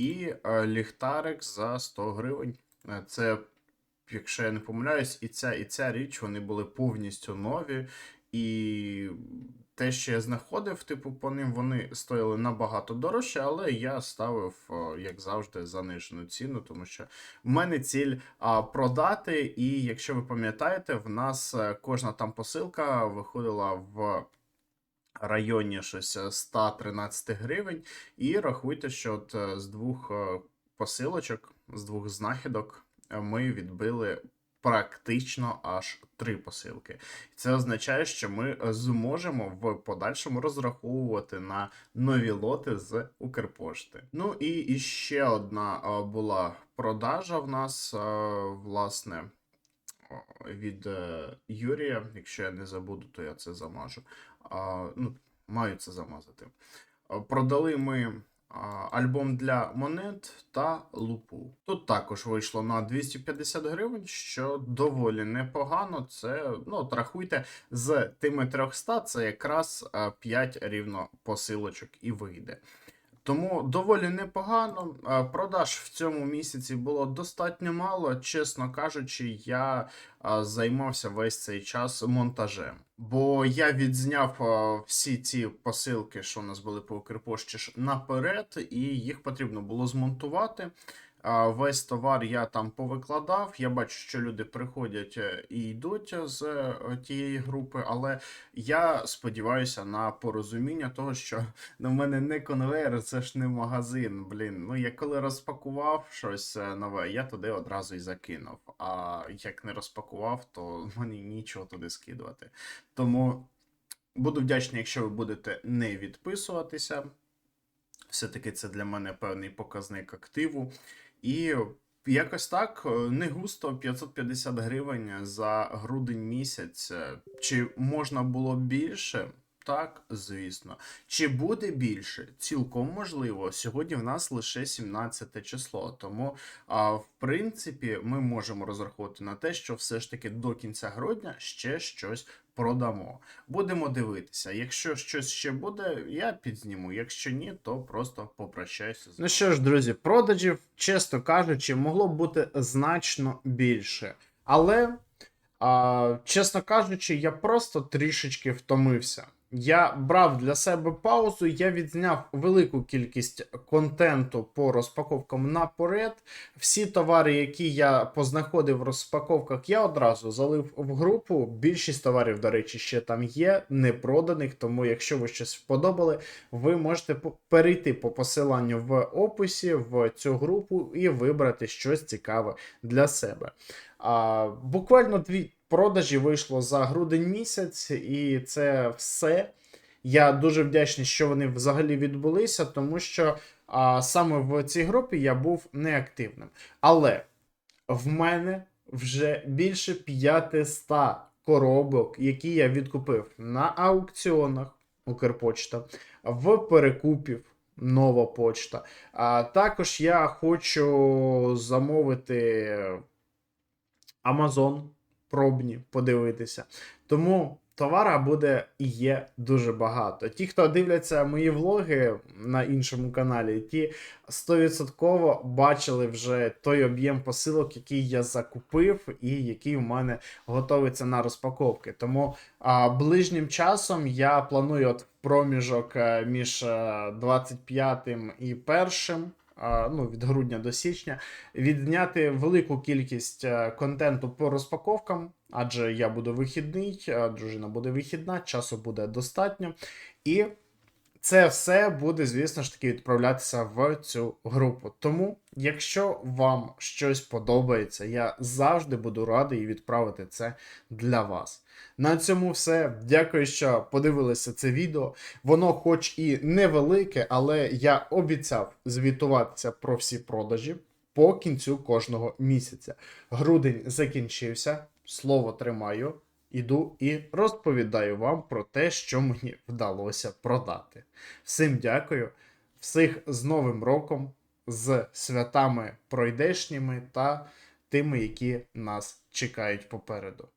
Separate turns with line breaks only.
і е, ліхтарик за 100 гривень. Е, Це, якщо я не помиляюсь, і ця, і ця річ вони були повністю нові. І те, що я знаходив, типу, по ним вони стояли набагато дорожче, але я ставив, е, як завжди, занижену ціну, тому що в мене ціль продати. І якщо ви пам'ятаєте, в нас кожна там посилка виходила в районі щось е, 113 гривень. І рахуйте, що от е, з двох е, посилочок, з двох знахідок е, ми відбили практично аж три посилки. Це означає, що ми е, зможемо в подальшому розраховувати на нові лоти з Укрпошти. Ну і, ще одна е, була продажа в нас, е, власне. Від е, Юрія, якщо я не забуду, то я це замажу. Ну, маю це замазати. Продали ми альбом для монет та лупу. Тут також вийшло на 250 гривень, що доволі непогано. Це, ну, от рахуйте, з тими 300 це якраз 5 рівно посилочок і вийде. Тому доволі непогано. Продаж в цьому місяці було достатньо мало. Чесно кажучи, я займався весь цей час монтажем. Бо я відзняв е, всі ці посилки, що у нас були по Укрпошті, наперед, і їх потрібно було змонтувати. Весь товар я там повикладав. Я бачу, що люди приходять е, і йдуть з е, тієї групи, але я сподіваюся на порозуміння того, що ну, в мене не конвейер, це ж не магазин. Блін, ну я коли розпакував щось е, нове, я туди одразу і закинув. А як не розпакував, то мені нічого туди скидувати. Тому буду вдячний, якщо ви будете не відписуватися. Все-таки це для мене певний показник активу. І якось так, е, не густо 550 гривень за грудень місяць. Е, Чи можна було більше? Так, звісно. Чи буде більше? Цілком можливо. Сьогодні в нас лише 17 число. Тому, а, в принципі, ми можемо розраховувати на те, що все ж таки до кінця грудня ще щось продамо. Будемо дивитися. Якщо щось ще буде, я підзніму. Якщо ні, то просто попрощаюся. Ну що ж, друзі, продажів, чесно кажучи, могло б бути значно більше. Але, а, чесно кажучи, я просто трішечки втомився. Я брав для себе паузу, я відзняв велику кількість контенту по розпаковкам наперед. Всі товари, які я познаходив в розпаковках, я одразу залив в групу. Більшість товарів, до речі, ще там є, не проданих. Тому, якщо ви щось вподобали, ви можете перейти по посиланню в описі в цю групу і вибрати щось цікаве для себе. А, буквально дві продажі вийшло за грудень місяць, і це все. Я дуже вдячний, що вони взагалі відбулися, тому що а, саме в цій групі я був неактивним. Але в мене вже більше 500 коробок, які я відкупив на аукціонах Укрпочта, в перекупів. Нова почта. А також я хочу замовити Amazon пробні подивитися. Тому товара буде і є дуже багато. Ті, хто дивляться мої влоги на іншому каналі, ті 100% бачили вже той об'єм посилок, який я закупив, і який в мене готовиться на розпаковки. Тому а, ближнім часом я планую от проміжок е, між е, 25 і 1 а, ну, від грудня до січня, відняти велику кількість е, контенту по розпаковкам, адже я буду вихідний, дружина буде вихідна, часу буде достатньо. І це все буде, звісно ж таки, відправлятися в цю групу. Тому, якщо вам щось подобається, я завжди буду радий відправити це для вас. На цьому все. Дякую, що подивилися це відео. Воно, хоч і невелике, але я обіцяв звітуватися про всі продажі по кінцю кожного місяця. Грудень закінчився, слово тримаю. Іду і розповідаю вам про те, що мені вдалося продати. Всім дякую, всіх з Новим роком, з святами пройдешніми та тими, які нас чекають попереду.